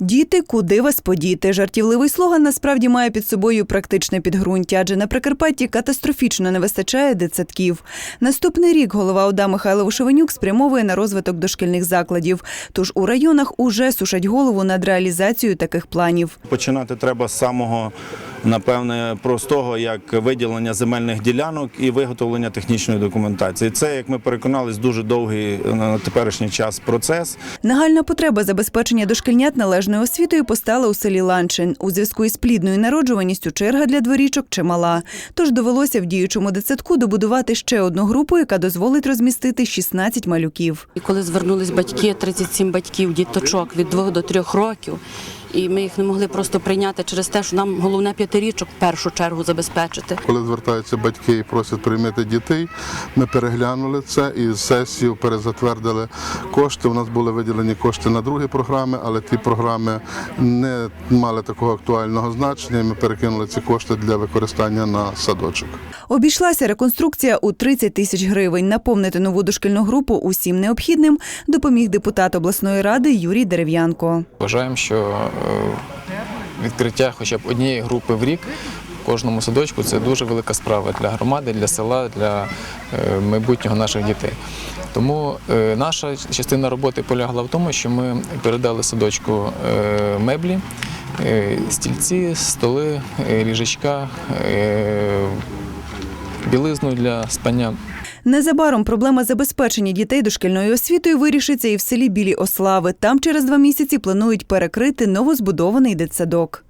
Діти, куди вас подіти? Жартівливий слоган насправді має під собою практичне підґрунтя, адже на Прикарпатті катастрофічно не вистачає дитсадків. Наступний рік голова ОДА Михайло Шевенюк спрямовує на розвиток дошкільних закладів. Тож у районах уже сушать голову над реалізацією таких планів. Починати треба з самого, напевне, простого, як виділення земельних ділянок і виготовлення технічної документації. Це, як ми переконались, дуже довгий на теперішній час процес. Нагальна потреба забезпечення дошкільнят належною освітою постала у селі Ланчин. У зв'язку із плідною народжуваністю черга для дворічок чимала. Тож довелося в діючому дитсадку добудувати ще одну групу, яка дозволить розмістити 16 малюків. І коли звернулись батьки, 37 батьків, діточок від 2 до 3 років, і ми їх не могли просто прийняти через те, що нам головне п'ятирічок в першу чергу забезпечити. Коли звертаються батьки і просять прийняти дітей, ми переглянули це і з сесію перезатвердили кошти. У нас були виділені кошти на другі програми, але ті програми не мали такого актуального значення. і Ми перекинули ці кошти для використання на садочок. Обійшлася реконструкція у 30 тисяч гривень. Наповнити нову дошкільну групу усім необхідним допоміг депутат обласної ради Юрій Дерев'янко. Вважаємо, що відкриття хоча б однієї групи в рік в кожному садочку це дуже велика справа для громади, для села, для е, майбутнього наших дітей. Тому е, наша частина роботи полягла в тому, що ми передали садочку е, меблі, е, стільці, столи, е, ліжечка, е, білизну для спання. Незабаром проблема забезпечення дітей дошкільною освітою вирішиться і в селі Білі Ослави. Там через два місяці планують перекрити новозбудований дитсадок.